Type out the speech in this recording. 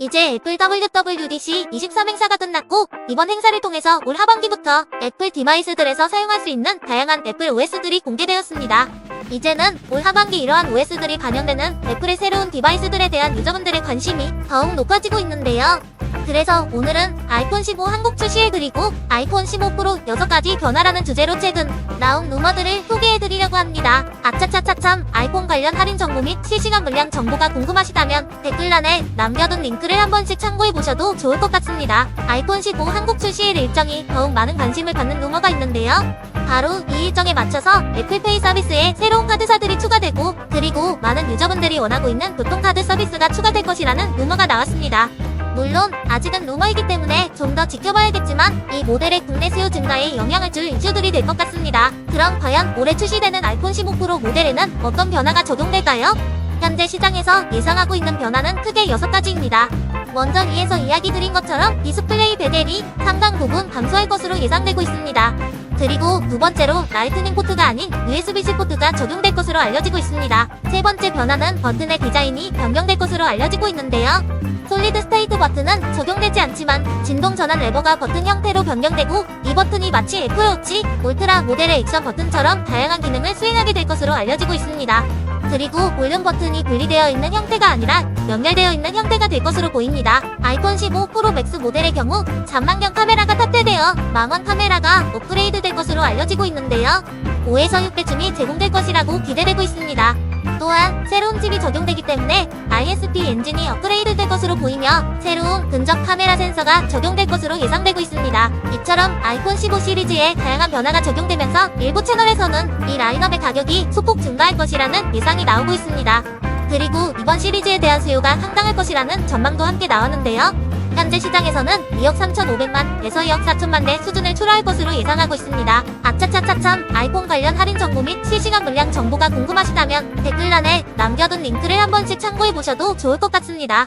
이제 애플 WWDC 23 행사가 끝났고 이번 행사를 통해서 올 하반기부터 애플 디바이스들에서 사용할 수 있는 다양한 애플 OS들이 공개되었습니다. 이제는 올 하반기 이러한 OS들이 반영되는 애플의 새로운 디바이스들에 대한 유저분들의 관심이 더욱 높아지고 있는데요. 그래서 오늘은 아이폰 15 한국 출시일 그리고 아이폰 15 프로 6가지 변화라는 주제로 최근 나온 루머들을 소개해드리려고 합니다. 아차차차참 아이폰 관련 할인 정보 및 실시간 물량 정보가 궁금하시다면 댓글란에 남겨둔 링크를 한 번씩 참고해보셔도 좋을 것 같습니다. 아이폰 15 한국 출시일 일정이 더욱 많은 관심을 받는 루머가 있는데요. 바로 이 일정에 맞춰서 애플페이 서비스에 새로운 카드사들이 추가되고 그리고 많은 유저분들이 원하고 있는 교통카드 서비스가 추가될 것이라는 루머가 나왔습니다. 물론 아직은 루머이기 때문에 좀 더 지켜봐야겠지만 이 모델의 국내 수요 증가에 영향을 줄 이슈들이 될 것 같습니다. 그럼 과연 올해 출시되는 아이폰 15 프로 모델에는 어떤 변화가 적용될까요? 현재 시장에서 예상하고 있는 변화는 크게 6가지입니다. 먼저 위에서 이야기 드린 것처럼 디스플레이 베델이 상당 부분 감소할 것으로 예상되고 있습니다. 그리고 두 번째로 라이트닝 포트가 아닌 USB-C 포트가 적용될 것으로 알려지고 있습니다. 세 번째 변화는 버튼의 디자인이 변경될 것으로 알려지고 있는데요. 솔리드 스테이트 버튼은 적용되지 않지만 진동 전환 레버가 버튼 형태로 변경되고 이 버튼이 마치 애플워치 울트라 모델의 액션 버튼처럼 다양한 기능을 수행하게 될 것으로 알려지고 있습니다. 그리고 볼륨 버튼이 분리되어 있는 형태가 아니라 연결되어 있는 형태가 될 것으로 보입니다. 아이폰 15 프로 맥스 모델의 경우 잔망경 카메라가 탑재되어 망원 카메라가 업그레이드 될 것으로 알려지고 있는데요. 5에서 6배쯤이 제공될 것이라고 기대되고 있습니다. 새로운 칩이 적용되기 때문에 ISP 엔진이 업그레이드 될 것으로 보이며 새로운 근접 카메라 센서가 적용될 것으로 예상되고 있습니다. 이처럼 아이폰 15 시리즈에 다양한 변화가 적용되면서 일부 채널에서는 이 라인업의 가격이 소폭 증가할 것이라는 예상이 나오고 있습니다. 그리고 이번 시리즈에 대한 수요가 상당할 것이라는 전망도 함께 나왔는데요. 현재 시장에서는 2억 3,500만에서 2억 4천만 대 수준을 초래할 것으로 예상하고 있습니다. 아차차차참 아이폰 관련 할인 정보 및 실시간 물량 정보가 궁금하시다면 댓글란에 남겨둔 링크를 한 번씩 참고해보셔도 좋을 것 같습니다.